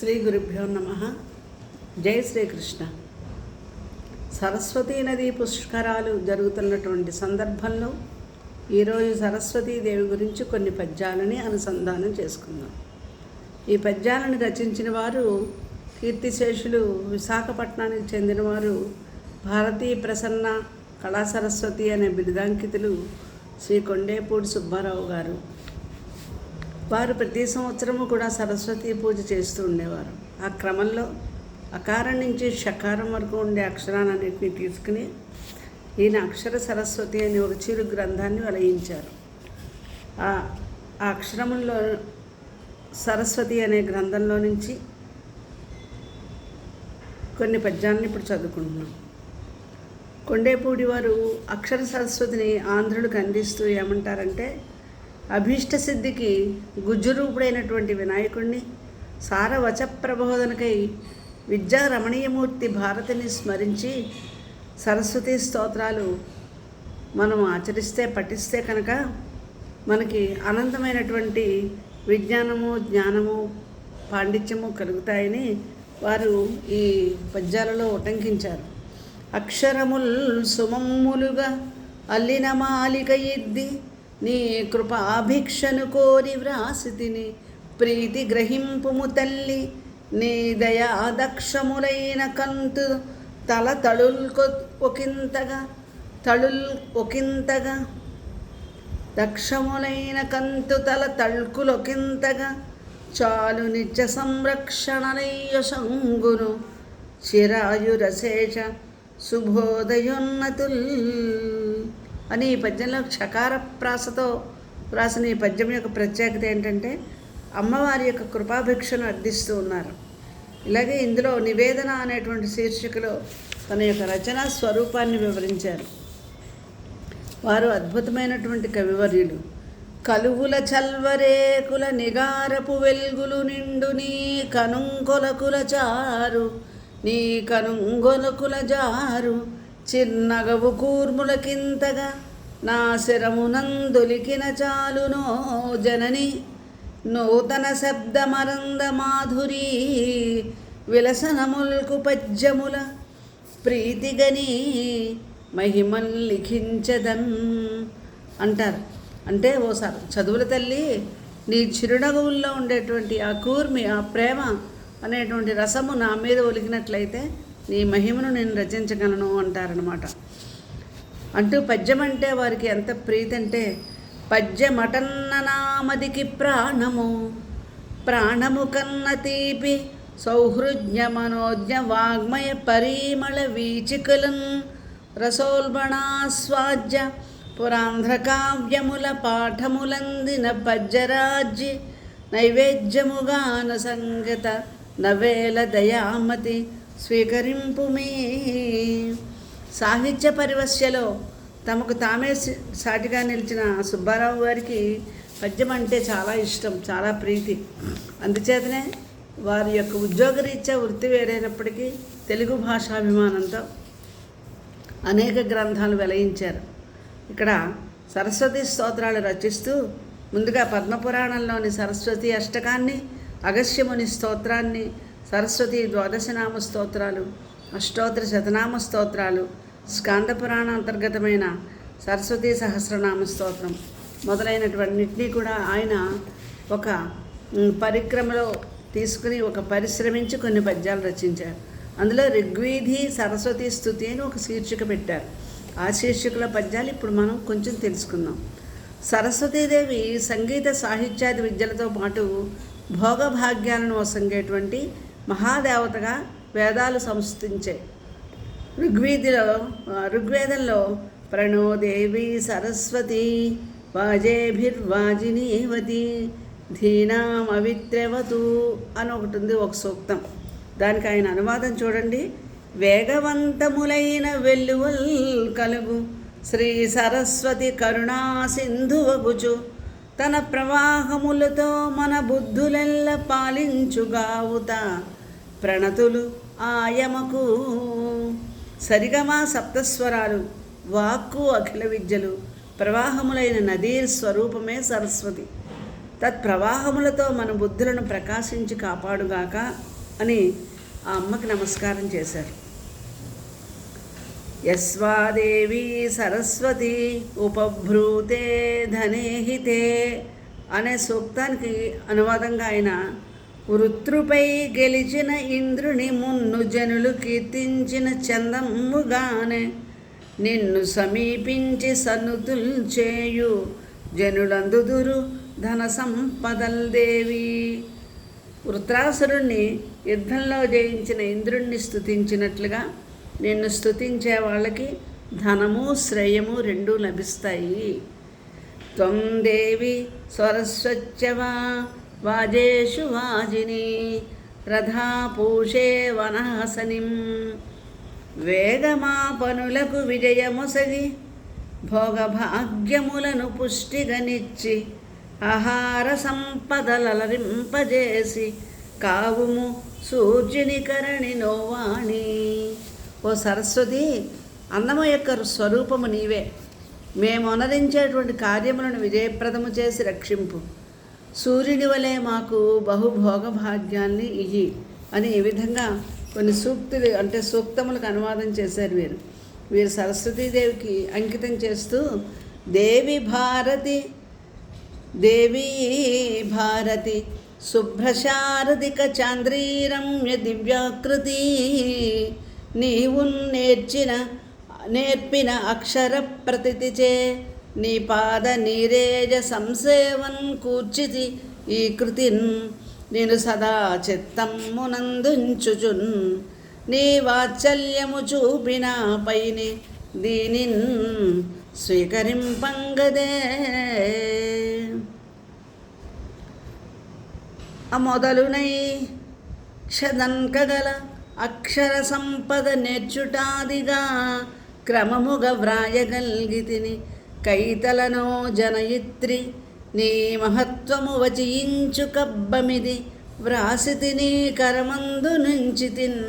శ్రీ గురుభ్యో నమ. జై శ్రీకృష్ణ. సరస్వతీ నది పుష్కరాలు జరుగుతున్నటువంటి సందర్భంలో ఈరోజు సరస్వతీదేవి గురించి కొన్ని పద్యాలని అనుసంధానం చేసుకుందాం. ఈ పద్యాలను రచించిన వారు కీర్తిశేషులు విశాఖపట్నానికి చెందినవారు భారతీ ప్రసన్న కళా సరస్వతి అనే బిరుదాంకితులు శ్రీ కొండేపూడి సుబ్బారావు గారు. వారు ప్రతి సంవత్సరము కూడా సరస్వతి పూజ చేస్తూ ఉండేవారు. ఆ క్రమంలో అకారం నుంచి షకారం వరకు ఉండే అక్షరాలన్నింటినీ తీసుకుని ఈయన అక్షర సరస్వతి అనే ఒక చిరు గ్రంథాన్ని వెలయించారు ఆ ఆ అక్షరముల్లో సరస్వతి అనే గ్రంథంలో నుంచి కొన్ని పద్యాలను ఇప్పుడు చదువుకుంటున్నాం. కొండేపూడి వారు అక్షర సరస్వతిని ఆంధ్రుడికి అందిస్తూ ఏమంటారంటే అభీష్ట సిద్ధికి గుజ్జురూపుడైనటువంటి వినాయకుణ్ణి సారవచ ప్రబోధనకై విద్యా రమణీయమూర్తి భారతిని స్మరించి సరస్వతి స్తోత్రాలు మనం ఆచరిస్తే పఠిస్తే కనుక మనకి అనంతమైనటువంటి విజ్ఞానము జ్ఞానము పాండిత్యము కలుగుతాయని వారు ఈ పద్యాలలో ఉటంకించారు. అక్షరముల్ సుమమ్ములుగా అల్లిన మాలిక ఇద్ది నీ కృపాభిక్షను కోరి వ్రాసితిని. ప్రీతి గ్రహింపుము తల్లి నీ దయా దక్షములైన కంతు తల తళుల్కొ ఒకింతగా తళుల్ ఒకింతగా. దక్షములైన కంతు తల తళుకులొకింతగా చాలు నిత్య సంరక్షణలయ్య శంగును. చిరాయురశేష శుభోదయోన్నతుల్ అని ఈ పద్యంలో క్షకార ప్రాసతో రాసిన ఈ పద్యం యొక్క ప్రత్యేకత ఏంటంటే అమ్మవారి యొక్క కృపాభిక్షను అర్థిస్తూ ఉన్నారు. ఇలాగే ఇందులో నివేదన అనేటువంటి శీర్షికలో తన యొక్క రచనా స్వరూపాన్ని వివరించారు. వారు అద్భుతమైనటువంటి కవివర్యులు. కలువుల చల్వరేకుల నిగారపు వెల్గులు నిండు నీ కనుంకొలకుల చారు నీ కనుంగొలకుల జారు చిన్నగవు కూర్ములకింతగా నా శరమునందొలికిన చాలునో జనని నూతన శబ్దమరంద మాధురీ విలసనముల్కు పద్యముల ప్రీతిగని మహిమల్ లిఖించదన్ అంటారు. అంటే ఓసారి చదువుల తల్లి నీ చిరునగవుల్లో ఉండేటువంటి ఆ కూర్మి ఆ ప్రేమ అనేటువంటి రసము నా మీద ఒలికినట్లయితే నీ మహిమను నేను రచించగలను అంటారనమాట అంటూ పద్యం అంటే వారికి ఎంత ప్రీతి అంటే పద్యమటన్ననామదికి ప్రాణము ప్రాణము కన్న తీపి సౌహృజ్ఞ మనోజ్ఞ వాగ్మయ పరిమళ వీచికలన్ రసోల్బణాస్వాద్య పురాంధ్రకావ్యముల పాఠములందిన పద్యరాజ్య నైవేద్యముగాన సంగత నవేల దయామతి స్వీకరింపు మీ. సాహిత్య పరివశ్యలో తమకు తామే సాటిగా నిలిచిన సుబ్బారావు గారికి పద్యం అంటే చాలా ఇష్టం చాలా ప్రీతి. అందుచేతనే వారి యొక్క ఉద్యోగరీత్యా వృత్తి వేరైనప్పటికీ తెలుగు భాషాభిమానంతో అనేక గ్రంథాలు వెలయించారు. ఇక్కడ సరస్వతి స్తోత్రాలు రచిస్తూ ముందుగా పద్మపురాణంలోని సరస్వతి అష్టకాన్ని అగస్యముని స్తోత్రాన్ని సరస్వతి ద్వాదశనామ స్తోత్రాలు అష్టోత్తర శతనామ స్తోత్రాలు స్కాండపురాణ అంతర్గతమైన సరస్వతీ సహస్రనామ స్తోత్రం మొదలైనటువంటిని కూడా ఆయన ఒక పరిక్రమలో తీసుకుని ఒక పరిశ్రమించి కొన్ని పద్యాలు రచించారు. అందులో ఋగ్వీధి సరస్వతి స్థుతి అని ఒక శీర్షిక పెట్టారు. ఆ శీర్షికల పద్యాలు ఇప్పుడు మనం కొంచెం తెలుసుకుందాం. సరస్వతీదేవి సంగీత సాహిత్యాది విద్యలతో పాటు భోగభాగ్యాలను వసంగేటువంటి మహాదేవతగా వేదాలు సంస్థించాయి ఋగ్వేదిలో ఋగ్వేదంలో ప్రణోదేవి సరస్వతి వాజేభిర్వాజినీవతి ధీనామవిత్రవతు అని ఒకటి ఉంది ఒక సూక్తం. దానికి ఆయన అనువాదం చూడండి. వేగవంతములైన వెల్లువల్ కలుగు. శ్రీ సరస్వతి కరుణా సింధువగుచు తన ప్రవాహములతో మన బుద్ధులెల్ల పాలించుగావుత. ప్రణతులు ఆయమకు సరిగమా సప్తస్వరాలు వాక్కు అఖిల విద్యలు ప్రవాహములైన నదీ స్వరూపమే సరస్వతి. తత్ప్రవాహములతో మన బుద్ధులను ప్రకాశించి కాపాడుగాక అని ఆ అమ్మకి నమస్కారం చేశారు. యస్వాదేవి సరస్వతి ఉపభ్రూతే ధనేహితే అనే సూక్తానికి అనువాదంగా ఆయన వృత్రుపై గెలిచిన ఇంద్రుని మున్ను జనులు కీర్తించిన చందమ్ముగానే నిన్ను సమీపించి సన్నుతుల్ చేయు జనులందుదురు ధన సంపదల్ దేవి. వృత్రాసురుణ్ణి యుద్ధంలో జయించిన ఇంద్రుణ్ణి స్తుతించినట్లుగా నిన్ను స్థుతించే వాళ్ళకి ధనము శ్రేయము రెండూ లభిస్తాయి. త్వం దేవి స్వరస్వచ్చవా వాజేషు వాజిని రథాపూషే వనహసనిం. వేగమా పనులకు విజయమొసగి భోగభాగ్యములను పుష్టిగనిచ్చి ఆహార సంపదలరింపజేసి కావుము సూర్యుని కరణి నోవాణి. ఓ సరస్వతి అన్నము యొక్క స్వరూపము నీవే. మేము అనరించేటువంటి కార్యములను విజయప్రదము చేసి రక్షింపు. సూర్యుని వలె మాకు బహుభోగ భాగ్యాన్ని ఇయ్యి అని ఈ విధంగా కొన్ని సూక్తులు అంటే సూక్తములకు అనువాదం చేశారు వీరు. వీరు సరస్వతీదేవికి అంకితం చేస్తూ దేవి భారతి దేవీ భారతి శుభ్రశారదిక చాంద్రీరమ్య దివ్యాకృతి నీవు నేర్చిన నేర్పిన అక్షర ప్రతిచే నీ పాద నీరేజ సంసేవన్ కూర్చితి ఈ కృతిన్. నేను సదా చిత్తమ్మునందుంచుచున్. నీ వాత్సల్యము చూపిన పైని దీనిన్ స్వీకరింపంగదే. మొదలునై క్షదన్కగల అక్షర సంపద నేర్చుటాదిగా క్రమముగా వ్రాయగలిగితిని కైతలనో జనయిత్రి నీ మహత్వము వచయించు కబ్బమిది వ్రాసితిని కరమందు నుంచి తిన్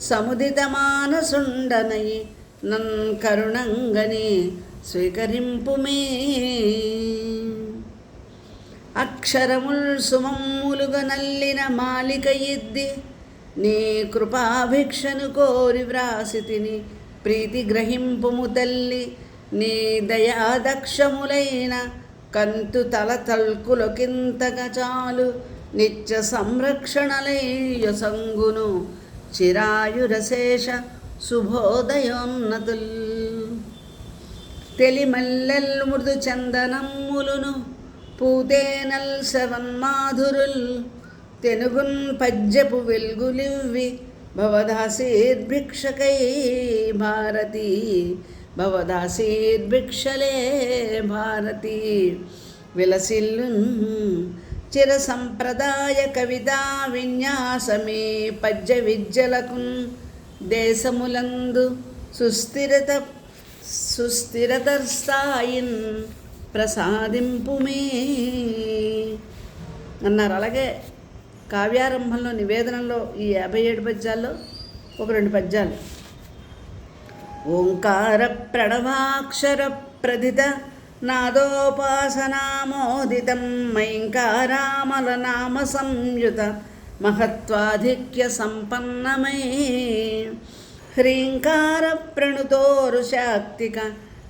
సముదిత మానసుండనై నన్ కరుణంగని స్వీకరింపుమే అక్షరముల్ సుమమ్ములుగా నల్లిన మాలిక ఇద్ది నీ కృపాభిక్షను కోరి వ్రాసితిని ప్రీతి గ్రహింపుము తల్లి. నీ దయాదక్షములైన కంతు తల తల్కులకింతగా చాలు. నిత్య సంరక్షణలయ్య సంగును చిరాయురశేష శుభోదయోన్నతుల్ తెలిమల్లెల్ మృదు చందనమ్ములును పూతేనల్ శవన్మాధురుల్. తెనుగున్ పద్యపు వెల్గులివ్వి భవదాసీర్భిక్షకై భారతీ భవదాసీర్భిక్షలే భారతి విలసిల్లున్ చిర సంప్రదాయ కవితా విన్యాసమే పద్య విద్యలకు దేశములందు సుస్థిరత సుస్థిరత స్థాయిన్ ప్రసాదింపుమే అన్నారు. అలాగే కావ్యారంభంలో నివేదనలో ఈ యాభై ఏడు పద్యాల్లో ఒక రెండు పద్యాలు. ఓంకార ప్రణవాక్షర ప్రధిత నాదోపాసనామోదితం మైంకారామల నామ సంయుత మహత్వాధిక్య సంపన్నమై. హ్రీంకార ప్రణుతోరుశాక్తిక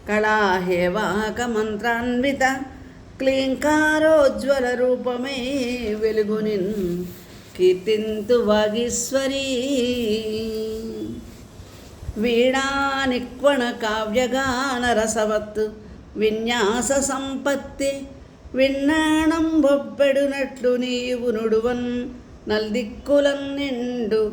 కళాహేవాక మంత్రాన్విత క్లీంకారోజ్వల రూపమే వెలుగునిన్ కీర్తింతు వాగీశ్వరీ. వీణానిక్వణ కావ్యగాన రసవత్ విన్యాస సంపత్తి విన్నాణం బొప్పెడునట్లు నీవు నుడువన్ నల్దిక్కులన్ నిండు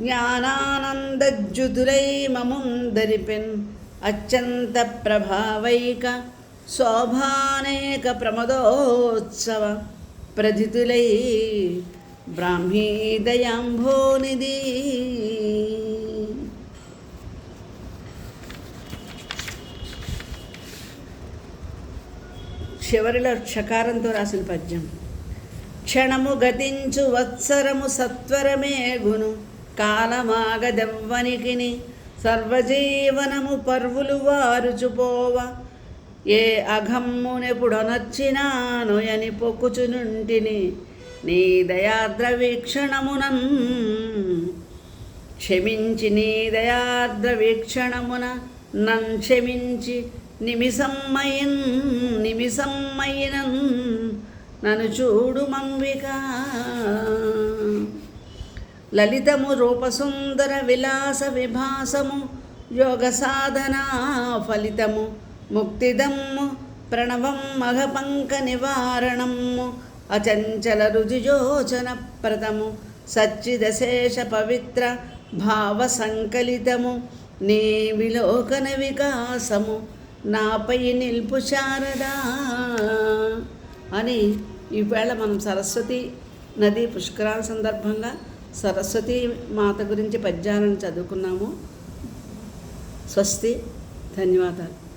జ్ఞానానందజ్జుతులై మముందరిపెన్ అత్యంత ప్రభావైక శోభానేక ప్రమదోత్సవ ప్రధితులై బ్రాహ్మీ చివరిలో క్షకారంతో రాసిన పద్యం. క్షణము గతించు వత్సరము సత్వరమే గును. కాలమాగదెవ్వనికిని సర్వజీవనము పర్వులు వారుచుపోవ ఏ అఘమ్మునెప్పుడొనొచ్చినాను అని పొక్కుచునుంటిని నీ దయాద్ర వీక్షణమునం క్షమించి నీ దయాద్ర వీక్షణమున నన్ క్షమించి నిమిసమ్మయిన్ నిమిసమ్మయినన్ నన్ను చూడు మంవిక లలితము రూపసుందర విలాస విభాసము యోగ సాధనా ఫలితము ముక్తిదమ్ము ప్రణవం మఘపంక నివారణము అచంచల రుజుయోచన ప్రదము సచ్చిదశేష పవిత్ర భావ సంకలితము నీ విలోకన వికాసము నాపై నిల్పు శారదా అని ఈవేళ మనం సరస్వతి నది పుష్కరాల సందర్భంగా సరస్వతి మాత గురించి పద్యాలను చదువుకున్నాము. స్వస్తి. ధన్యవాదాలు.